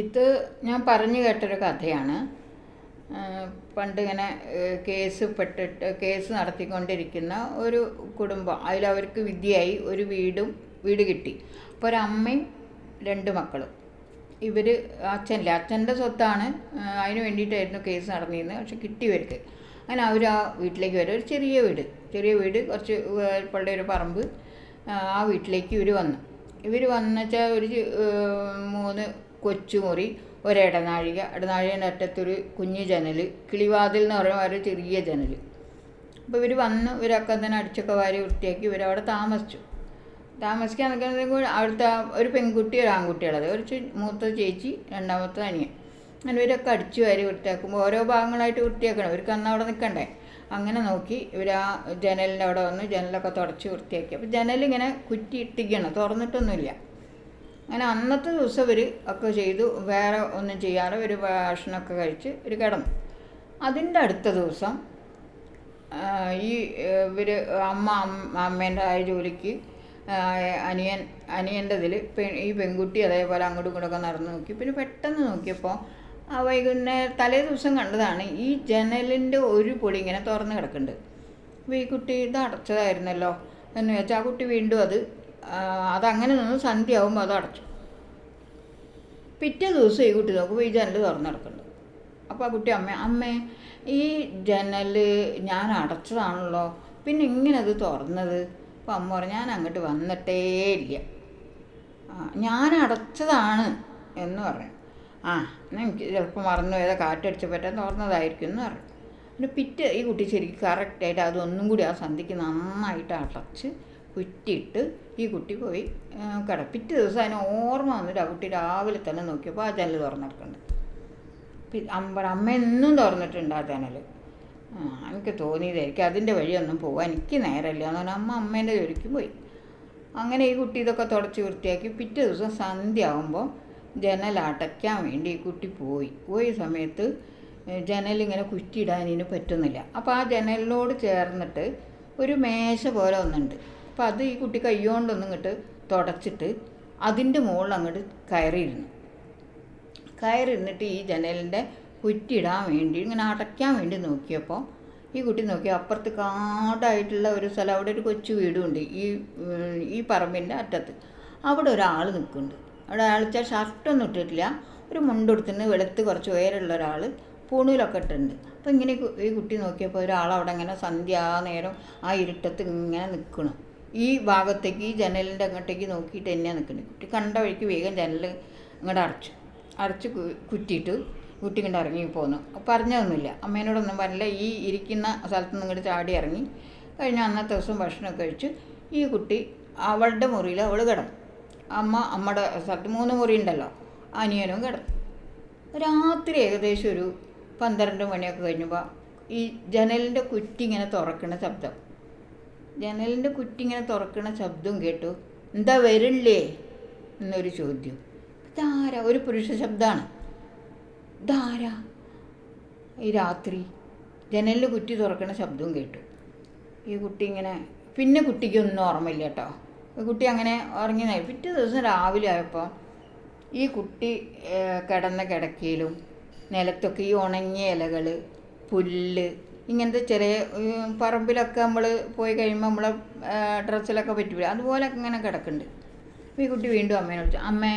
ഇത് ഞാൻ പറഞ്ഞു കേട്ടൊരു കഥയാണ്. പണ്ട് ഇങ്ങനെ കേസ് പെട്ടിട്ട് കേസ് നടത്തിക്കൊണ്ടിരിക്കുന്ന ഒരു കുടുംബം. അതിലവർക്ക് വിദ്യയായി ഒരു വീടും വീട് കിട്ടി. അപ്പോൾ ഒരമ്മയും രണ്ട് മക്കളും. ഇവർ അച്ഛനില്ല. അച്ഛന്റെ സ്വത്താണ് അതിന് വേണ്ടിയിട്ടായിരുന്നു കേസ് നടന്നിരുന്നത്. പക്ഷെ കിട്ടി കിട്ടിയവർക്ക് അങ്ങനെ അവർ ആ വീട്ടിലേക്ക് വരും. ഒരു ചെറിയ വീട്. ചെറിയ വീട് കുറച്ച് പള്ളി ഒരു പറമ്പ്. ആ വീട്ടിലേക്ക് ഇവർ വന്നു. ഇവർ വന്നുവെച്ചാൽ ഒരു മൂന്ന് കൊച്ചുമുറി ഒരു ഇടനാഴിക ഇടനാഴികയുടെ അറ്റത്തൊരു കുഞ്ഞു ജനൽ കിളിവാതിൽ എന്ന് പറയുന്ന ഒരു ചെറിയ ജനൽ അപ്പോൾ ഇവർ വന്ന് ഇവരൊക്കെ തന്നെ അടിച്ചൊക്കെ വാരി വൃത്തിയാക്കി ഇവരവിടെ താമസിച്ചു. താമസിക്കാൻ നിൽക്കുന്നത് അവിടുത്തെ ഒരു പെൺകുട്ടി ഒരു ആൺകുട്ടിയുള്ളത് ഒരു മൂത്ത ചേച്ചി രണ്ടാമത്തെ അനിയൻ. അങ്ങനെ ഇവരൊക്കെ അടിച്ചു വാരി വൃത്തിയാക്കുമ്പോൾ ഓരോ ഭാഗങ്ങളായിട്ട് വൃത്തിയാക്കണം. ഇവർക്ക് അന്ന് അവിടെ നിൽക്കണ്ടേ? അങ്ങനെ നോക്കി ഇവർ ആ ജനലിന്റെ അവിടെ വന്ന് ജനലൊക്കെ തുടച്ച് വൃത്തിയാക്കി. അപ്പോൾ ജനലിങ്ങനെ കുറ്റി ഇട്ടിക്കണം തുറന്നിട്ടൊന്നുമില്ല. അങ്ങനെ അന്നത്തെ ദിവസം ഇവർ ഒക്കെ ചെയ്തു. വേറെ ഒന്നും ചെയ്യാതെ ഒരു ഭക്ഷണമൊക്കെ കഴിച്ച് ഒരു കിടന്നു. അതിന്റെ അടുത്ത ദിവസം ഈ ഇവർ അമ്മ അമ്മ- അമ്മേന്റെ ആയ ജോലിക്ക് അനിയൻ അനിയന്റെ ഇതിൽ ഈ പെൺകുട്ടി അതേപോലെ അങ്ങോട്ടും ഇങ്ങോട്ടൊക്കെ നടന്നു നോക്കി. പിന്നെ പെട്ടെന്ന് നോക്കിയപ്പോൾ ആ വൈകുന്നേരം തലേ ദിവസം കണ്ടതാണ് ഈ ജനലിന്റെ ഒരു പൊടി ഇങ്ങനെ തുറന്ന് കിടക്കുന്നുണ്ട്. അപ്പോൾ ഈ കുട്ടി ഇത് അടച്ചതായിരുന്നല്ലോ എന്ന് വെച്ചാൽ ആ കുട്ടി വീണ്ടും അത് അതങ്ങനെ നിന്ന് സന്ധ്യയാകുമ്പോൾ അത് അടച്ചു. പിറ്റേ ദിവസം ഈ കുട്ടി നോക്കുമ്പോൾ ഈ ജനൽ തുറന്നു അപ്പോൾ ആ കുട്ടി അമ്മ അമ്മേ ഈ ജനൽ ഞാൻ അടച്ചതാണല്ലോ പിന്നെ ഇങ്ങനെ അത് തുറന്നത്. അപ്പോൾ അമ്മ പറഞ്ഞു ഞാൻ അങ്ങോട്ട് വന്നിട്ടേ ഇല്ല. ഞാൻ അടച്ചതാണ് എന്ന് പറഞ്ഞു. ആ എനിക്ക് ചിലപ്പോൾ മറന്നു പോയത് കാറ്റടിച്ച് പറ്റാൻ തുറന്നതായിരിക്കും എന്ന് പറഞ്ഞു. പിന്നെ പിറ്റേ ഈ കുട്ടി ശരിക്കും കറക്റ്റായിട്ട് അതൊന്നും കൂടി ആ സന്ധ്യക്ക് നന്നായിട്ട് അടച്ച് കുറ്റിയിട്ട് ഈ കുട്ടി പോയി കിട. പിറ്റേ ദിവസം അതിന് ഓർമ്മ വന്നിട്ട് ആ കുട്ടി രാവിലെ തന്നെ നോക്കിയപ്പോൾ ആ ജനൽ തുറന്നിട്ടുണ്ട്. അമ്പ അമ്മ എന്നും തുറന്നിട്ടുണ്ട് ആ ജനൽ എനിക്ക് തോന്നിയതായിരിക്കും അതിന്റെ വഴിയൊന്നും പോകാൻ എനിക്ക് നേരമില്ല എന്ന് പറഞ്ഞാൽ അമ്മ അമ്മേന്റെ ജോലിക്ക് പോയി. അങ്ങനെ ഈ കുട്ടി ഇതൊക്കെ തുടച്ച് വൃത്തിയാക്കി. പിറ്റേ ദിവസം സന്ധ്യ ആകുമ്പോൾ ജനൽ അടയ്ക്കാൻ വേണ്ടി ഈ കുട്ടി പോയി. പോയ സമയത്ത് ജനലിങ്ങനെ കുറ്റിയിടാൻ ഇതിന് പറ്റുന്നില്ല. അപ്പോൾ ആ ജനലിനോട് ചേർന്നിട്ട് ഒരു മേശ പോലെ ഒന്നുണ്ട്. അപ്പോൾ അത് ഈ കുട്ടി കൈകൊണ്ടൊന്നും ഇങ്ങോട്ട് തുടച്ചിട്ട് അതിന്റെ മുകളിൽ അങ്ങോട്ട് കയറിയിരുന്നു. കയറിരുന്നിട്ട് ഈ ജനലിന്റെ കുറ്റിയിടാൻ വേണ്ടി ഇങ്ങനെ അടയ്ക്കാൻ വേണ്ടി നോക്കിയപ്പോൾ ഈ കുട്ടി നോക്കി അപ്പുറത്ത് കാടായിട്ടുള്ള ഒരു സ്ഥലം അവിടെ ഒരു കൊച്ചു വീടുണ്ട് ഈ ഈ പറമ്പിന്റെ അറ്റത്ത്. അവിടെ ഒരാൾ നിൽക്കുന്നുണ്ട് അവിടെ വെച്ചാൽ ഷർട്ടൊന്നും ഇട്ടിട്ടില്ല ഒരു മുണ്ടെടുത്തിന് വെളുത്ത് കുറച്ച് ഉയരമുള്ള ഒരാൾ പൂണൂലൊക്കെ ഇട്ടിട്ടുണ്ട്. അപ്പോൾ ഇങ്ങനെ ഈ കുട്ടി നോക്കിയപ്പോൾ ഒരാൾ അവിടെ ഇങ്ങനെ സന്ധ്യാനേരം ആ ഇരുട്ടത്ത് ഇങ്ങനെ നിൽക്കണം ഈ ഭാഗത്തേക്ക് ഈ ജനലിന്റെ അങ്ങോട്ടേക്ക് നോക്കിയിട്ട് തന്നെയാണ് നിൽക്കുന്നത് കുട്ടി കണ്ട വഴിക്ക് വേഗം ജനൽ ഇങ്ങോട്ട് അടച്ചു. അടച്ച് കുറ്റിയിട്ട് കുട്ടി ഇങ്ങോട്ട് ഇറങ്ങി പോന്നു. പറഞ്ഞതൊന്നുമില്ല. അമ്മേനോടൊന്നും പറഞ്ഞില്ല. ഈ ഇരിക്കുന്ന സ്ഥലത്ത് നിന്ന് ഇങ്ങോട്ട് ചാടി ഇറങ്ങി. കഴിഞ്ഞ അന്നത്തെ ദിവസം ഭക്ഷണമൊക്കെ കഴിച്ച് ഈ കുട്ടി അവളുടെ മുറിയിൽ അവൾ കിടന്നു. അമ്മ അമ്മയുടെ സ്ഥലത്ത് മൂന്ന് മുറി ഉണ്ടല്ലോ. അനിയനും കിടന്നു. രാത്രി ഏകദേശം ഒരു പന്ത്രണ്ട് മണിയൊക്കെ കഴിഞ്ഞപ്പോൾ ഈ ജനലിന്റെ കുറ്റി ഇങ്ങനെ തുറക്കുന്ന ശബ്ദം. ജനലിന്റെ കുറ്റി ഇങ്ങനെ തുറക്കുന്ന ശബ്ദം കേട്ടു. എന്താ വരില്ലേ എന്നൊരു ചോദ്യം. ഇതാരാ? ഒരു പുരുഷ ശബ്ദമാണ്. ഇതാരാ? ഈ രാത്രി ജനലിൽ കുറ്റി തുറക്കണ ശബ്ദവും കേട്ടു. ഈ കുട്ടി ഇങ്ങനെ പിന്നെ കുട്ടിക്കൊന്നും ഓർമ്മയില്ല കേട്ടോ. ഈ കുട്ടി അങ്ങനെ ഉറങ്ങി നേ പിറ്റേ ദിവസം രാവിലെ ആയപ്പോൾ ഈ കുട്ടി കിടന്ന കിടക്കയിലും നിലത്തൊക്കെ ഈ ഉണങ്ങിയ ഇലകൾ പുല്ല് ഇങ്ങനത്തെ ചെറിയ പറമ്പിലൊക്കെ നമ്മൾ പോയി കഴിയുമ്പോൾ നമ്മളെ ഡ്രസ്സിലൊക്കെ പറ്റില്ല അതുപോലെ ഇങ്ങനെ കിടക്കുന്നുണ്ട് ഈ കുട്ടി വീണ്ടും അമ്മേനെ വിളിച്ചു. അമ്മേ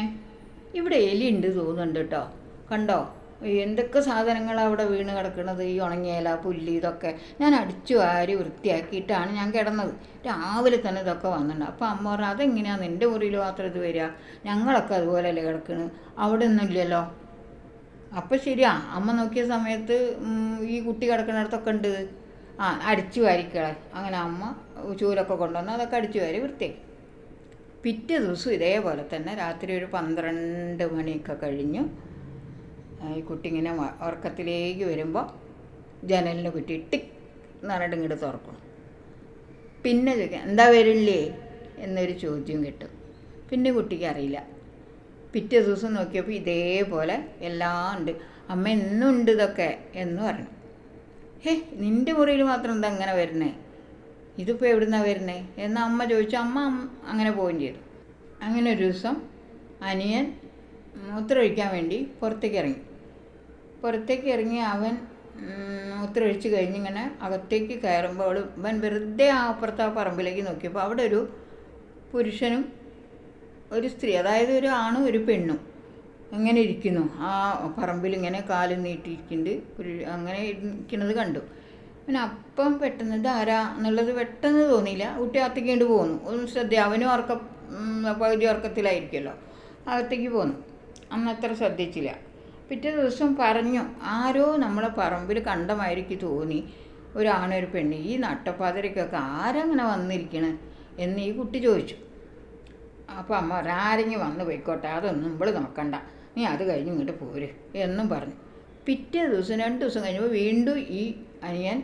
ഇവിടെ എലി ഉണ്ട് തോന്നുന്നുണ്ട് കേട്ടോ കണ്ടോ? എന്തൊക്കെ സാധനങ്ങളാണ് അവിടെ വീണ് കിടക്കുന്നത് ഈ ഉണങ്ങിയ ഇല പുല്ല് ഇതൊക്കെ. ഞാൻ അടിച്ചു വാരി വൃത്തിയാക്കിയിട്ടാണ് ഞാൻ കിടന്നത്. രാവിലെ തന്നെ ഇതൊക്കെ വന്നിട്ടുണ്ട്. അപ്പോൾ അമ്മ പറഞ്ഞു അതെങ്ങനെയാണ് നിന്റെ മുറിയിൽ മാത്രം ഇത് വരിക? ഞങ്ങളൊക്കെ അതുപോലെയല്ലേ കിടക്കുന്നത് അവിടെ ഒന്നും ഇല്ലല്ലോ. അപ്പം ശരിയാ. അമ്മ നോക്കിയ സമയത്ത് ഈ കുട്ടി കിടക്കുന്നിടത്തൊക്കെ ഉണ്ട്. ആ അടിച്ചു വാരിക്കളെ അങ്ങനെ അമ്മ ചൂലൊക്കെ കൊണ്ടുവന്ന് അതൊക്കെ അടിച്ചു വാരി വൃത്തിയാക്കി. പിറ്റേ ദിവസം ഇതേപോലെ തന്നെ രാത്രി ഒരു പന്ത്രണ്ട് മണിയൊക്കെ കഴിഞ്ഞു ഈ കുട്ടി ഇങ്ങനെ ഉറക്കത്തിലേക്ക് വരുമ്പോൾ ജനലിന് കുറ്റി ടിക് എന്ന് പറഞ്ഞിട്ട് ഇങ്ങോട്ട് തുറക്കണം പിന്നെ ചോദിക്കാം എന്താ വരില്ലേ എന്നൊരു ചോദ്യം കിട്ടും. പിന്നെ കുട്ടിക്ക് അറിയില്ല. പിറ്റേ ദിവസം നോക്കിയപ്പോൾ ഇതേപോലെ എല്ലാം ഉണ്ട്. അമ്മ എന്നും ഉണ്ട് ഇതൊക്കെ എന്ന് പറഞ്ഞു. ഹേ നിന്റെ മുറിയിൽ മാത്രം എന്താ അങ്ങനെ വരുന്നേ? ഇതിപ്പോൾ എവിടുന്നാണ് വരുന്നേ? എന്ന് അമ്മ ചോദിച്ചു. അമ്മ അങ്ങനെ പോവുകയും ചെയ്തു. അങ്ങനെ ഒരു ദിവസം അനിയൻ മൂത്രമൊഴിക്കാൻ വേണ്ടി പുറത്തേക്ക് ഇറങ്ങി. പുറത്തേക്ക് ഇറങ്ങി അവൻ മൂത്രമൊഴിച്ച് കഴിഞ്ഞിങ്ങനെ അകത്തേക്ക് കയറുമ്പോൾ അവൻ വെറുതെ ആ അപ്പുറത്ത് ആ പറമ്പിലേക്ക് നോക്കിയപ്പോൾ അവിടെ ഒരു പുരുഷനും ഒരു സ്ത്രീ അതായത് ഒരു ആണും ഒരു പെണ്ണും അങ്ങനെ ഇരിക്കുന്നു. ആ പറമ്പിൽ ഇങ്ങനെ കാൽ നീട്ടിയിരിക്കുന്നുണ്ട് ഒരു അങ്ങനെ ഇരിക്കുന്നത് കണ്ടു. പിന്നെ അപ്പം പെട്ടെന്ന് ഇതാരാ എന്നുള്ളത് പെട്ടെന്ന് തോന്നിയില്ല. കുട്ടി അകത്തേക്ക് കൊണ്ട് പോന്നു. ഒന്ന് ശ്രദ്ധ അവനും ഉറക്ക പകുതി ഉറക്കത്തിലായിരിക്കുമല്ലോ. അകത്തേക്ക് പോന്നു. അന്ന് അത്ര ശ്രദ്ധിച്ചില്ല. പിറ്റേ ദിവസം പറഞ്ഞു ആരോ നമ്മളെ പറമ്പിൽ കണ്ടമായിരിക്കും തോന്നി. ഒരാണൊരു ഒരു പെണ്ണ്. ഈ നട്ടപ്പാതിരക്കൊക്കെ ആരങ്ങനെ വന്നിരിക്കണേ? എന്ന് ഈ കുട്ടി ചോദിച്ചു. അപ്പോൾ അമ്മ ഒരാരെങ്കിൽ വന്ന് പോയിക്കോട്ടെ അതൊന്നും നമ്മൾ നോക്കണ്ട. നീ അത് കഴിഞ്ഞ് ഇങ്ങോട്ട് പോര് എന്നും പറഞ്ഞു. പിറ്റേ ദിവസം രണ്ട് ദിവസം കഴിഞ്ഞപ്പോൾ വീണ്ടും ഈ അനിയൻ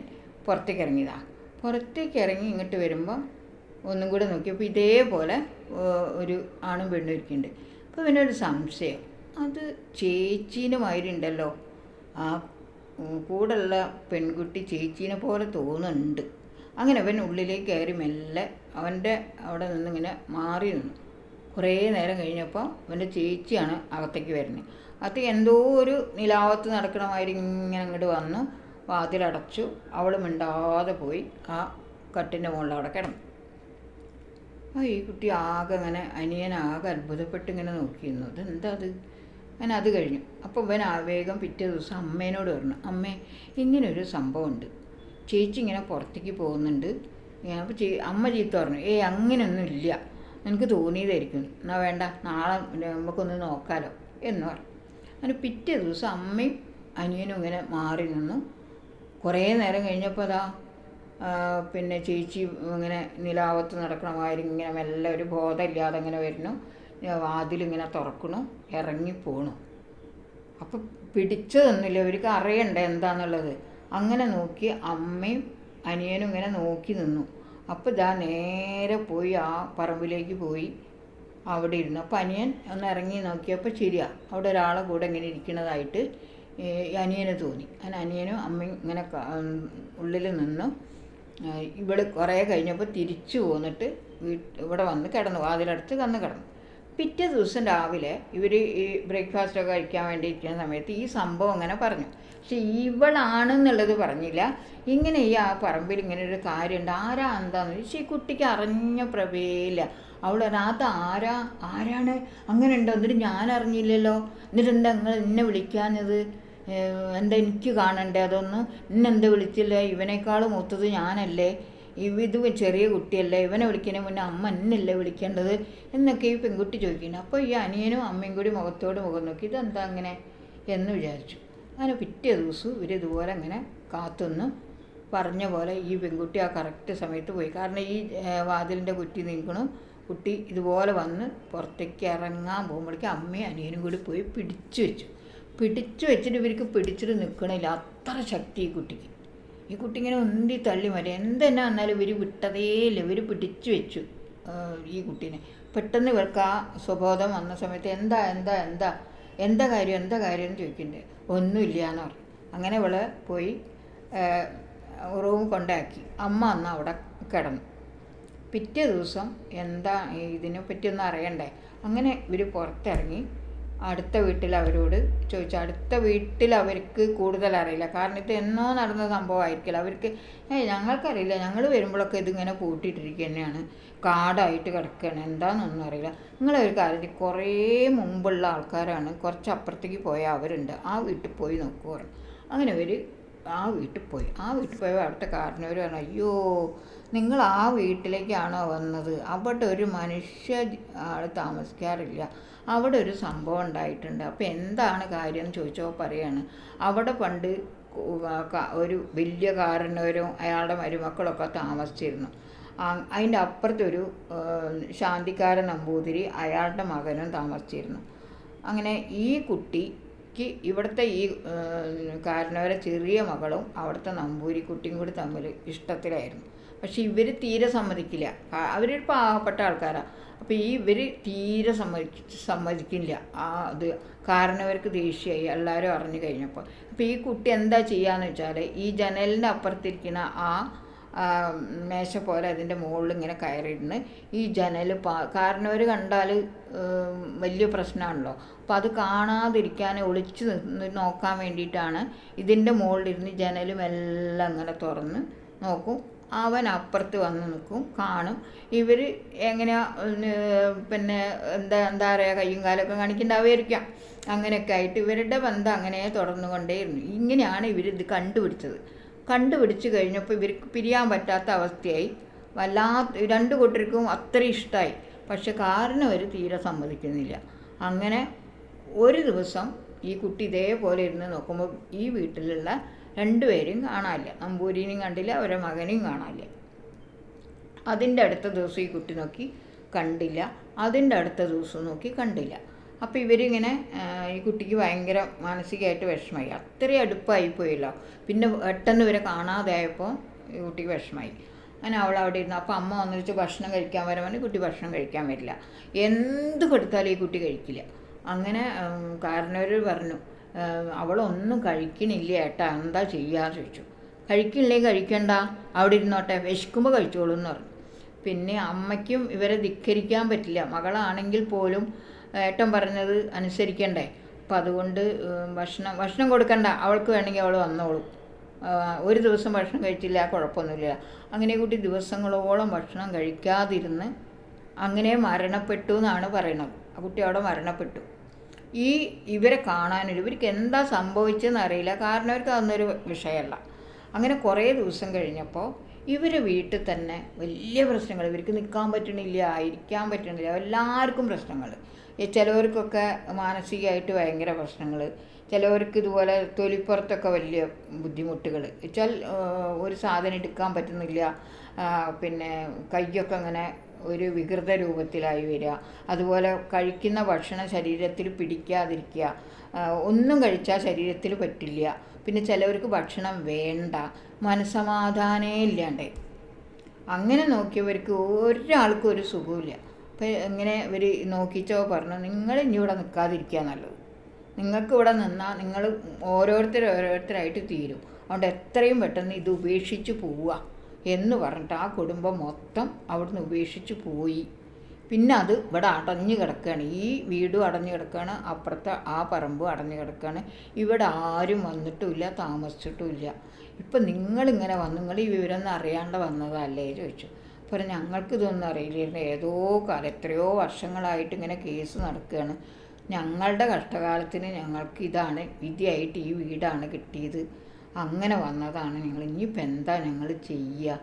പുറത്തേക്ക് ഇറങ്ങിയതാണ് പുറത്തേക്ക് ഇറങ്ങി ഇങ്ങോട്ട് വരുമ്പോൾ ഒന്നും കൂടെ നോക്കിയപ്പോൾ ഇതേപോലെ ഒരു ആണും പെണ്ണും ഇരിക്കുന്നുണ്ട് അപ്പോൾ പിന്നെ ഒരു സംശയം. അത് ചേച്ചീനെ മാതിരി ഉണ്ടല്ലോ ആ കൂടെയുള്ള പെൺകുട്ടി ചേച്ചീനെ പോലെ തോന്നുന്നുണ്ട്. അങ്ങനെ അവൻ ഉള്ളിലേക്ക് കയറി മെല്ലെ അവന്റെ അവിടെ നിന്നിങ്ങനെ മാറി നിന്നു. കുറേ നേരം കഴിഞ്ഞപ്പോൾ അവന്റെ ചേച്ചിയാണ് അകത്തേക്ക് വരുന്നത്. അകത്തേക്ക് എന്തോ ഒരു നിലാവത്ത് നടക്കണമാതിരി ഇങ്ങനെ അങ്ങോട്ട് വന്നു വാതിലടച്ചു അവൾ മിണ്ടാതെ പോയി ആ കട്ടിന്റെ മുകളിൽ അവിടെ കിടന്നു. ആ ഈ കുട്ടി ആകെ അങ്ങനെ അനിയൻ ആകെ അത്ഭുതപ്പെട്ട് ഇങ്ങനെ നോക്കിയിരുന്നു. എന്താ അത്? അങ്ങനെ അത് കഴിഞ്ഞു. അപ്പോൾ ഇവൻ ആവേഗം പിറ്റേ ദിവസം അമ്മേനോട് പറഞ്ഞു അമ്മേ ഇങ്ങനൊരു സംഭവമുണ്ട്. ചേച്ചി ഇങ്ങനെ പുറത്തേക്ക് പോകുന്നുണ്ട്. അപ്പോൾ ചേ അമ്മ ചീത്ത പറഞ്ഞു ഏയ് അങ്ങനെയൊന്നും ഇല്ല എനിക്ക് തോന്നിയതായിരിക്കും. എന്നാൽ വേണ്ട നാളെ നമുക്കൊന്ന് നോക്കാലോ എന്ന് പറഞ്ഞു. അങ്ങനെ പിറ്റേ ദിവസം അമ്മയും അനിയനും ഇങ്ങനെ മാറി നിന്നു. കുറേ നേരം കഴിഞ്ഞപ്പോൾ അതാ പിന്നെ ചേച്ചി ഇങ്ങനെ നിലാവത്ത് നടക്കണ മാതിരി ഇങ്ങനെ മെല്ലെ ഒരു ബോധമില്ലാതെ ഇങ്ങനെ വരുന്നു. വാതിലിങ്ങനെ തുറക്കണു ഇറങ്ങി പോണു. അപ്പം പിടിച്ചതൊന്നുമില്ല അവർക്ക് അറിയണ്ടേ എന്താന്നുള്ളത്. അങ്ങനെ നോക്കി അമ്മയും അനിയനും ഇങ്ങനെ നോക്കി നിന്നു. അപ്പോൾ ഇതാ നേരെ പോയി ആ പറമ്പിലേക്ക് പോയി അവിടെ ഇരുന്നു. അപ്പോൾ അനിയൻ ഒന്ന് ഇറങ്ങി നോക്കിയപ്പോൾ ശരിയാ. അവിടെ ഒരാളെ കൂടെ ഇങ്ങനെ ഇരിക്കുന്നതായിട്ട് അനിയന് തോന്നി. അങ്ങനെ അനിയനും അമ്മയും ഇങ്ങനെ ഉള്ളിൽ നിന്നു. ഇവിടെ കുറേ കഴിഞ്ഞപ്പോൾ തിരിച്ചു പോന്നിട്ട് വീട്ട് ഇവിടെ വന്ന് കിടന്നു. വാതിലടച്ച് വന്ന് കിടന്നു. പിറ്റേ ദിവസം രാവിലെ ഇവർ ഈ ബ്രേക്ക്ഫാസ്റ്റൊക്കെ കഴിക്കാൻ വേണ്ടി ഇരിക്കുന്ന സമയത്ത് ഈ സംഭവം അങ്ങനെ പറഞ്ഞു. പക്ഷെ ഇവളാണെന്നുള്ളത് പറഞ്ഞില്ല. ഇങ്ങനെ ഈ ആ പറമ്പിൽ ഇങ്ങനെ ഒരു കാര്യമുണ്ട്. ആരാ എന്താന്ന് പക്ഷേ ഈ കുട്ടിക്ക് അറിഞ്ഞ പ്രവേയില്ല അവൾ അത് ആരാ? ആരാണ്? അങ്ങനെ ഉണ്ടോ? എന്നിട്ട് ഞാൻ അറിഞ്ഞില്ലല്ലോ. എന്നിട്ട് എന്താ നിങ്ങൾ എന്നെ വിളിക്കാഞ്ഞത്? എന്താ എനിക്ക് കാണണ്ടേ? അതൊന്ന്. ഇന്നെന്താ വിളിച്ചില്ല? ഇവനേക്കാളും മൂത്തത് ഞാനല്ലേ? ഇത് ചെറിയ കുട്ടിയല്ലേ? ഇവനെ വിളിക്കുന്നതിന് മുന്നേ അമ്മ എന്നല്ലേ വിളിക്കേണ്ടത്? എന്നൊക്കെ ഈ പെൺകുട്ടി ചോദിക്കുന്നു അപ്പോൾ ഈ അനിയനും അമ്മയും കൂടി മുഖത്തോട് മുഖം നോക്കി ഇതെന്താ അങ്ങനെ? എന്ന് വിചാരിച്ചു. അങ്ങനെ പിറ്റേ ദിവസം ഇവർ ഇതുപോലെ അങ്ങനെ കാത്തുനിന്ന് പറഞ്ഞ പോലെ ഈ പെൺകുട്ടി ആ കറക്റ്റ് സമയത്ത് പോയി. കാരണം ഈ വാതിലിന്റെ കുറ്റി നീക്കണം കുട്ടി ഇതുപോലെ വന്ന് പുറത്തേക്ക് ഇറങ്ങാൻ പോകുമ്പോഴേക്കും അമ്മയും അനിയനും കൂടി പോയി പിടിച്ചു വെച്ചു. പിടിച്ചു വെച്ചിട്ട് ഇവർക്ക് പിടിച്ചിട്ട് നിൽക്കണില്ല അത്ര ശക്തി ഈ കുട്ടിക്ക്. ഈ കുട്ടി ഇങ്ങനെ ഉന്തി തള്ളി മാറി എന്തെന്നാ വന്നാലും ഇവർ വിട്ടതേയില്ല ഇവർ പിടിച്ചു വെച്ചു ഈ കുട്ടീനെ. പെട്ടെന്ന് ഇവർക്ക് ആ സ്വബോധം വന്ന സമയത്ത് എന്താ എന്താ എന്താ എന്താ കാര്യം എന്താ കാര്യം എന്ന് ചോദിക്കുന്നുണ്ട്. ഒന്നുമില്ല എന്ന് പറഞ്ഞു. അങ്ങനെ ഇവൾ പോയി റൂം കൊണ്ടാക്കി. അമ്മ അന്ന് അവിടെ കിടന്നു. പിറ്റേ ദിവസം എന്താ ഇതിനെ പറ്റിയൊന്നും അറിയണ്ടേ? അങ്ങനെ ഇവർ പുറത്തിറങ്ങി. അടുത്ത വീട്ടിൽ അവരോട് ചോദിച്ചു. അടുത്ത വീട്ടിൽ അവർക്ക് കൂടുതൽ അറിയില്ല കാരണം ഇത് എന്നോ നടന്ന സംഭവമായിരിക്കില്ല. അവർക്ക് ഏയ് ഞങ്ങൾക്കറിയില്ല. ഞങ്ങൾ വരുമ്പോഴൊക്കെ ഇതിങ്ങനെ പൂട്ടിയിട്ടിരിക്കുക തന്നെയാണ് കാടായിട്ട് കിടക്കുകയാണ് എന്താണെന്നൊന്നും അറിയില്ല. നിങ്ങളൊരു കാര്യം കുറേ മുമ്പുള്ള ആൾക്കാരാണ്. കുറച്ച് അപ്പുറത്തേക്ക് പോയ അവരുണ്ട്. ആ വീട്ടിൽ പോയി നോക്കുക അങ്ങനെ അവർ ആ വീട്ടിൽ പോയി. ആ വീട്ടിൽ പോയപ്പോൾ അവിടുത്തെ കാരണവർ പറഞ്ഞു അയ്യോ നിങ്ങൾ ആ വീട്ടിലേക്കാണോ വന്നത്? അവിടെ ഒരു മനുഷ്യ ആൾ താമസിക്കാറില്ല. അവിടെ ഒരു സംഭവം ഉണ്ടായിട്ടുണ്ട്. അപ്പോൾ എന്താണ് കാര്യം എന്ന് ചോദിച്ചോ പറയാണ്. അവിടെ പണ്ട് ഒരു വലിയ കാരണവരും അയാളുടെ മരുമക്കളൊക്കെ താമസിച്ചിരുന്നു. അതിന്റെ അപ്പുറത്തൊരു ശാന്തിക്കാരൻ നമ്പൂതിരി അയാളുടെ മകനും താമസിച്ചിരുന്നു. അങ്ങനെ ഈ കുട്ടിക്ക് ഇവിടുത്തെ ഈ കാരണവരെ ചെറിയ മകളും അവിടുത്തെ നമ്പൂരിക്കുട്ടിയും കൂടി തമ്മിൽ ഇഷ്ടത്തിലായിരുന്നു. പക്ഷെ ഇവർ തീരെ സമ്മതിക്കില്ല. അവരൊരു പാവപ്പെട്ട ആൾക്കാരാണ് അപ്പോൾ ഈ ഇവർ തീരെ സമ്മതി സമ്മതിക്കില്ല. ആ അത് കാരണവർക്ക് ദേഷ്യമായി എല്ലാവരും അറിഞ്ഞു കഴിഞ്ഞപ്പോൾ. അപ്പോൾ ഈ കുട്ടി എന്താ ചെയ്യാന്ന് വെച്ചാൽ ഈ ജനലിന്റെ അപ്പുറത്തിരിക്കുന്ന ആ, മേശ പോലെ അതിന്റെ മുകളിൽ ഇങ്ങനെ കയറിയിരുന്ന് ഈ ജനൽ പാ കാരണവർ കണ്ടാൽ വലിയ പ്രശ്നമാണല്ലോ. അപ്പം അത് കാണാതിരിക്കാൻ ഒളിച്ച് നോക്കാൻ വേണ്ടിയിട്ടാണ് ഇതിന്റെ മുകളിലിരുന്ന് ജനലും എല്ലാം അങ്ങനെ തുറന്ന് നോക്കും. അവൻ അപ്പുറത്ത് വന്ന് നിൽക്കും കാണും. ഇവർ എങ്ങനെയാ പിന്നെ എന്താ എന്താ പറയുക കയ്യും കാലൊക്കെ കാണിക്കണ്ടാവുമായിരിക്കാം അങ്ങനെയൊക്കെ ആയിട്ട് ഇവരുടെ ബന്ധം അങ്ങനെ തുടർന്നുകൊണ്ടേയിരുന്നു. ഇങ്ങനെയാണ് ഇവരിത് കണ്ടുപിടിച്ചത്. കണ്ടുപിടിച്ച് കഴിഞ്ഞപ്പോൾ ഇവർക്ക് പിരിയാൻ പറ്റാത്ത അവസ്ഥയായി. വല്ലാത്ത രണ്ട് കൂട്ടർക്കും അത്ര ഇഷ്ടമായി പക്ഷെ കാരണം അവർ തീരെ സമ്മതിക്കുന്നില്ല. അങ്ങനെ ഒരു ദിവസം ഈ കുട്ടി ഇതേപോലെ ഇരുന്ന് നോക്കുമ്പോൾ ഈ വീട്ടിലുള്ള രണ്ടുപേരും കാണാനില്ല. നമ്പൂരിനെയും കണ്ടില്ല അവരെ മകനെയും കാണാനില്ല. അതിന്റെ അടുത്ത ദിവസം ഈ കുട്ടി നോക്കി കണ്ടില്ല. അതിന്റെ അടുത്ത ദിവസം നോക്കി കണ്ടില്ല. അപ്പോൾ ഇവരിങ്ങനെ ഈ കുട്ടിക്ക് ഭയങ്കര മാനസികമായിട്ട് വിഷമമായി അത്രയും അടുപ്പായി പോയല്ലോ. പിന്നെ പെട്ടെന്ന് ഇവരെ കാണാതെയായപ്പോൾ ഈ കുട്ടിക്ക് വിഷമമായി അങ്ങനെ അവൾ അവിടെ ഇരുന്നു. അപ്പോൾ അമ്മ വന്നിട്ട് ഭക്ഷണം കഴിക്കാൻ വരാൻ കുട്ടി ഭക്ഷണം കഴിക്കാൻ വരില്ല. എന്ത് കൊടുത്താലും ഈ കുട്ടി കഴിക്കില്ല. അങ്ങനെ കാരണവർ പറഞ്ഞു "ഏഹ്, അവളൊന്നും കഴിക്കണില്ല ഏട്ടാ. എന്താ ചെയ്യാന്ന് ചോദിച്ചു. കഴിക്കില്ലേ കഴിക്കണ്ട. അവിടെ ഇരുന്നോട്ടെ. വിശക്കുമ്പോൾ കഴിച്ചോളൂ എന്ന് പറഞ്ഞു. പിന്നെ അമ്മയ്ക്കും ഇവരെ ധിക്കരിക്കാൻ പറ്റില്ല. മകളാണെങ്കിൽ പോലും ഏട്ടൻ പറഞ്ഞത് അനുസരിക്കണ്ടേ. അപ്പം അതുകൊണ്ട് ഭക്ഷണം ഭക്ഷണം കൊടുക്കണ്ട. അവൾക്ക് വേണമെങ്കിൽ അവൾ വന്നോളും. ഒരു ദിവസം ഭക്ഷണം കഴിച്ചില്ല കുഴപ്പമൊന്നുമില്ല. അങ്ങനെ കൂട്ടി ദിവസങ്ങളോളം ഭക്ഷണം കഴിക്കാതിരുന്ന് അങ്ങനെ മരണപ്പെട്ടു എന്നാണ് പറയുന്നത് ആ കുട്ടി അവിടെ മരണപ്പെട്ടു. ഈ ഇവരെ കാണാനൊരു ഇവർക്ക് എന്താ സംഭവിച്ചതെന്ന് അറിയില്ല. കാരണം അവർക്ക് അതൊന്നൊരു വിഷയമല്ല. അങ്ങനെ കുറേ ദിവസം കഴിഞ്ഞപ്പോൾ ഇവർ വീട്ടിൽ തന്നെ വലിയ പ്രശ്നങ്ങൾ. ഇവർക്ക് നിൽക്കാൻ പറ്റണില്ല ഇരിക്കാൻ പറ്റണില്ല. എല്ലാവർക്കും പ്രശ്നങ്ങൾ. ചിലവർക്കൊക്കെ മാനസികമായിട്ട് ഭയങ്കര പ്രശ്നങ്ങൾ ചിലവർക്ക് ഇതുപോലെ തൊലിപ്പുറത്തൊക്കെ വലിയ ബുദ്ധിമുട്ടുകൾ വെച്ചാൽ ഒരു സാധനം എടുക്കാൻ പറ്റുന്നില്ല. പിന്നെ കയ്യൊക്കെ അങ്ങനെ ഒരു വികൃത രൂപത്തിലായി വരിക. അതുപോലെ കഴിക്കുന്ന ഭക്ഷണം ശരീരത്തിൽ പിടിക്കാതിരിക്കുക. ഒന്നും കഴിച്ചാൽ ശരീരത്തിൽ പറ്റില്ല. പിന്നെ ചിലവർക്ക് ഭക്ഷണം വേണ്ട. മനസമാധാനേ ഇല്ലാണ്ടേ. അങ്ങനെ നോക്കിയവർക്ക് ഒരാൾക്കും ഒരു സുഖമില്ല അപ്പം ഇങ്ങനെ ഇവർ നോക്കിച്ചോ പറഞ്ഞു നിങ്ങൾ ഇനി ഇവിടെ നിൽക്കാതിരിക്കുക നല്ലത്. നിങ്ങൾക്ക് ഇവിടെ നിന്നാൽ നിങ്ങൾ ഓരോരുത്തർ ഓരോരുത്തരായിട്ട് തീരും. അതുകൊണ്ട് എത്രയും പെട്ടെന്ന് ഇത് ഉപേക്ഷിച്ച് പോവുക എന്ന് പറഞ്ഞിട്ട് ആ കുടുംബം മൊത്തം അവിടുന്ന് ഉപേക്ഷിച്ച് പോയി. പിന്നെ അത് ഇവിടെ അടഞ്ഞു കിടക്കുകയാണ് ഈ വീടും അടഞ്ഞു കിടക്കുകയാണ് അപ്പുറത്തെ ആ പറമ്പും അടഞ്ഞു കിടക്കുകയാണ് ഇവിടെ ആരും വന്നിട്ടുമില്ല താമസിച്ചിട്ടുമില്ല. ഇപ്പം നിങ്ങളിങ്ങനെ വന്നു. നിങ്ങൾ ഈ വിവരം ഒന്നും അറിയാണ്ട് വന്നതല്ലേ ചോദിച്ചു. അപ്പോൾ ഞങ്ങൾക്ക് ഇതൊന്നും അറിയില്ലായിരുന്നു ഏതോ കാലം എത്രയോ വർഷങ്ങളായിട്ട് ഇങ്ങനെ കേസ് നടക്കുകയാണ് ഞങ്ങളുടെ കഷ്ടകാലത്തിന് ഞങ്ങൾക്ക് ഇതാണ് വിധിയായിട്ട് ഈ വീടാണ് കിട്ടിയത്. അങ്ങനെ വന്നതാണ് ഞങ്ങൾ. ഇനിയിപ്പോൾ എന്താ ഞങ്ങൾ ചെയ്യുക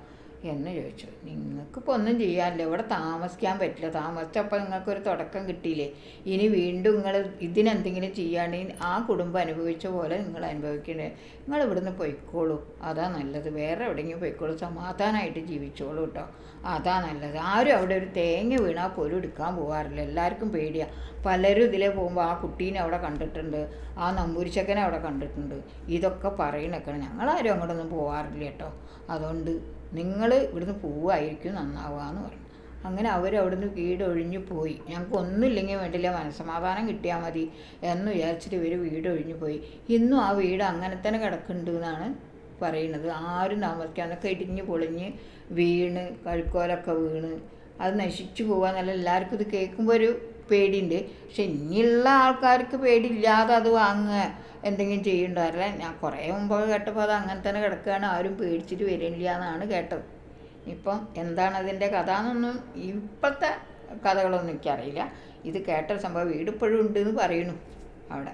എന്ന് ചോദിച്ചു. നിങ്ങൾക്കിപ്പോൾ ഒന്നും ചെയ്യാനില്ല. ഇവിടെ താമസിക്കാൻ പറ്റില്ല. താമസിച്ചപ്പോൾ നിങ്ങൾക്കൊരു തുടക്കം കിട്ടിയില്ലേ? ഇനി വീണ്ടും നിങ്ങൾ ഇതിനെന്തെങ്കിലും ചെയ്യുകയാണെങ്കിൽ ആ കുടുംബം അനുഭവിച്ച പോലെ നിങ്ങൾ അനുഭവിക്കണേ നിങ്ങൾ ഇവിടുന്ന് പൊയ്ക്കോളൂ. അതാ നല്ലത്. വേറെ എവിടെയെങ്കിലും പൊയ്ക്കോളൂ. സമാധാനമായിട്ട് ജീവിച്ചോളൂ കേട്ടോ. അതാ നല്ലത്. ആരും അവിടെ ഒരു തേങ്ങ വീണാൽ പോലും എടുക്കാൻ പോകാറില്ല എല്ലാവർക്കും പേടിയാണ് പലരും ഇതിലേ പോകുമ്പോൾ ആ കുട്ടീനെ അവിടെ കണ്ടിട്ടുണ്ട്. ആ നമ്പൂരിച്ചക്കനെ അവിടെ കണ്ടിട്ടുണ്ട്. ഇതൊക്കെ പറയണൊക്കെയാണ് ഞങ്ങളാരും അങ്ങോട്ടൊന്നും പോകാറില്ല കേട്ടോ. അതുകൊണ്ട് നിങ്ങൾ ഇവിടുന്ന് പോവുമായിരിക്കും നന്നാവുക എന്ന് പറഞ്ഞു. അങ്ങനെ അവർ അവിടുന്ന് വീട് ഒഴിഞ്ഞു പോയി. ഞങ്ങൾക്ക് ഒന്നുമില്ലെങ്കിൽ വേണ്ടില്ല മനസ്സമാധാനം കിട്ടിയാൽ മതി എന്ന് വിചാരിച്ചിട്ട് ഇവർ വീട് ഒഴിഞ്ഞു പോയി. ഇന്നും ആ വീട് അങ്ങനെ തന്നെ കിടക്കുന്നുണ്ട് എന്നാണ് പറയുന്നത്. ആരും താമസിക്കാൻ അതൊക്കെ ഇടിഞ്ഞ് പൊളിഞ്ഞ് വീണ് കഴുക്കോലൊക്കെ വീണ് അത് നശിച്ചു പോകാന്നല്ല എല്ലാവർക്കും ഇത് കേൾക്കുമ്പോൾ ഒരു പേടിയുണ്ട്. പക്ഷെ ഇനിയുള്ള ആൾക്കാർക്ക് പേടിയില്ലാതെ അത് വാങ്ങുക എന്തെങ്കിലും ചെയ്യുന്നുണ്ടാവില്ല ഞാൻ കുറേ മുമ്പ് കേട്ടപ്പോൾ അത് അങ്ങനെ തന്നെ കിടക്കുകയാണ്. ആരും പേടിച്ചിട്ട് വരില്ല എന്നാണ് കേട്ടത്. ഇപ്പം എന്താണ് അതിന്റെ കഥ എന്നൊന്നും ഇപ്പോഴത്തെ കഥകളൊന്നും എനിക്കറിയില്ല. ഇത് കേട്ട സംഭവം വീട് ഇപ്പോഴും ഉണ്ട് എന്ന് പറയുന്നു അവിടെ.